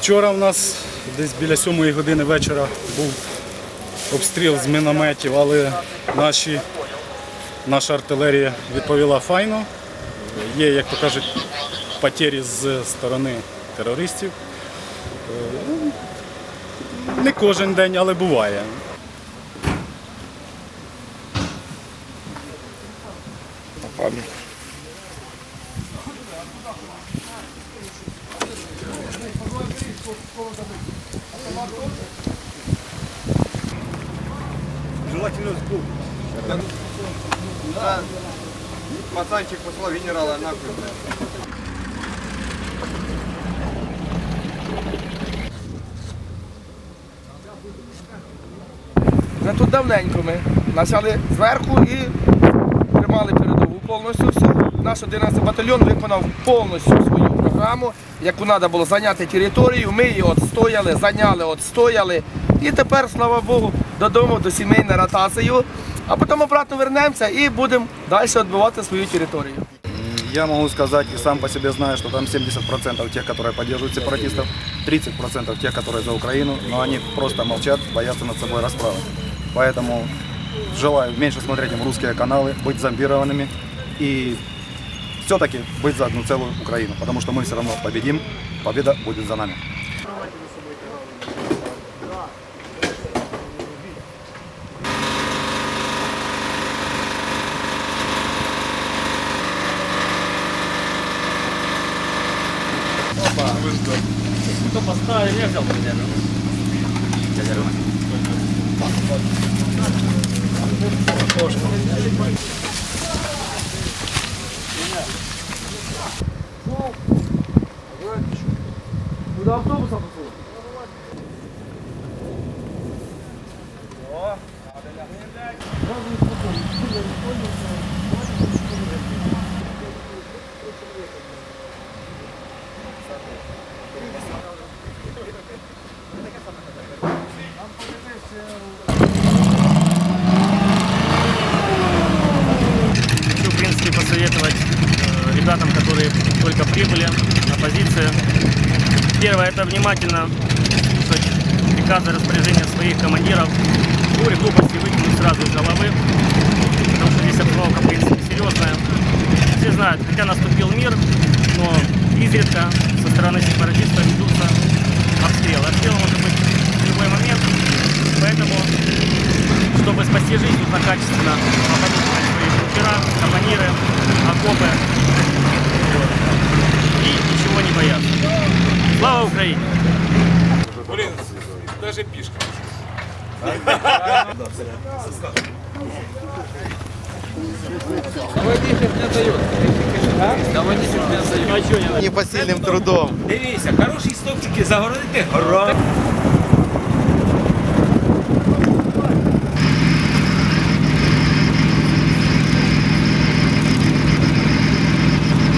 Вчора в нас десь біля 7 години вечора був обстріл з мінометів, але наші, наша артилерія відповіла файно. Є, як то кажуть, потері з сторони терористів. Е, ну, Не кожен день, але буває. Желательно с буквы. Да. Пацанчик послал генерала нахуй. Вже тут давненько ми почали зверху і тримали передову повністю всю Наш 11 батальйон виконав повністю свою програму, яку треба було зайняти територію. Ми її відстояли, зайняли, відстояли. І тепер, слава Богу, додому до сімей на ротацію, а потім обратно вернемося і будемо далі відбивати свою територію. Я могу сказать и сам по себе знаю, что там 70% тех, которые поддерживают сепаратистов, 30% тех, которые за Украину, но они просто молчат, боятся над собой расправы. Поэтому желаю меньше смотреть им русские каналы, быть зомбированными и все-таки быть за одну целую Украину, потому что мы все равно победим, победа будет за нами. Кто поставил? Я взял Кошка. Автобуса посилати? Первое, это внимательно приказы, распоряжения своих командиров. Дури, глупости выкинуть сразу из головы, потому что здесь обстановка, в принципе, серьезная. Все знают, хотя наступил мир, но изредка со стороны сепаратистов ведутся обстрелы. Обстрел может быть в любой момент, поэтому чтобы спасти жизнь, нужно качественно оборудовать свои бункера, капониры, окопы. Слава Украине! Блин, даже пішки. Непосильным трудом. Дивіться, хороші стопчики загородити гором.